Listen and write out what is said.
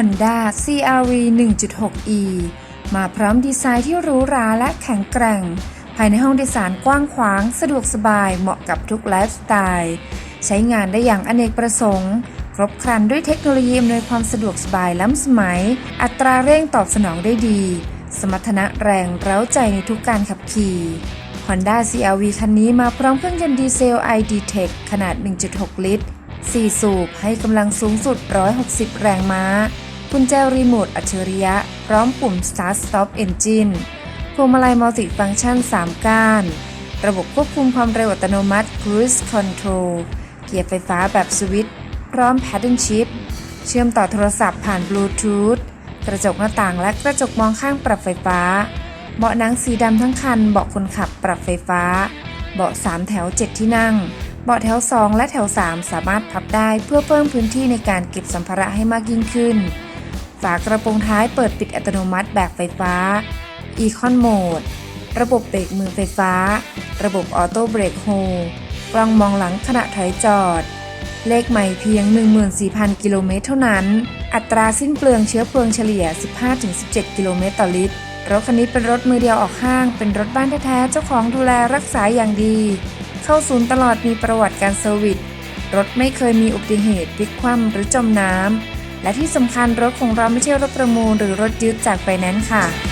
Honda CRV 1.6e มาพร้อมดีไซน์ที่หรูหราและแข็งแกร่ง ภายในห้องโดยสารกว้างขวาง สะดวกสบายเหมาะกับทุกไลฟ์สไตล์ ใช้งานได้อย่างอเนกประสงค์ ครบครันด้วยเทคโนโลยีอำนวยความสะดวกสบายล้ำสมัย อัตราเร่งตอบสนองได้ดี สมรรถนะแรงเร้าใจในทุกการขับขี่ Honda CRV คันนี้มาพร้อมเครื่องยนต์ดีเซล ID.Tech ขนาด 1.6 ลิตร4 สูบให้กำลังสูงสุด 160 แรงม้า กุญแจรีโมทอัจฉริยะ พร้อมปุ่ม Start Stop Engine พวงมาลัยมัลติฟัง c t ชัน 3 ก้าน ระบบควบคุมความเร็วอัตโนมัติ Cruise Control เกียร์ไฟฟ้าแบบสวิตช์พร้อม Paddle Shift เชื่อมต่อโทรศัพท์ผ่านบลูทูธกระจกหน้าต่างและกระจกมองข้างปรับไฟฟ้า เบาะหนังสีดำทั้งคัน เบาะคนขับปรับไฟฟ้า เบาะ 3 แถว 7 ที่นั่ง เบาะแถว 2 และแถว 3 สามารถพับได้เพื่อเพิ่มพื้นที่ในการเก็บสัมภาระให้มากยิ่งขึ้น ฝากระโปรงท้ายเปิดปิดอัตโนมัติแบบไฟฟ้า Econ Mode ระบบเบรกมือไฟฟ้า ระบบออโต้เบรกโฮกล้องมองหลังขณะถอยจอด เลขใหม่เพียง 14,000 กิโลเมตรเท่านั้น อัตราสิ้นเปลืองเชื้อเพลิงเฉลี่ย 15-17 กิโลเมตรต่อลิตร รถคันนี้เป็นรถมือเดียวออกห้าง เป็นรถบ้านแท้ๆ เจ้าของดูแลรักษาอย่างดี เข้าศูนย์ตลอดมีประวัติการเซอร์วิส รถไม่เคยมีอุบัติเหตุพลิกคว่ำหรือจมน้ำ และที่สำคัญรถของเราไม่ใช่รถประมูลหรือรถยึดจากไฟแนนซ์ค่ะ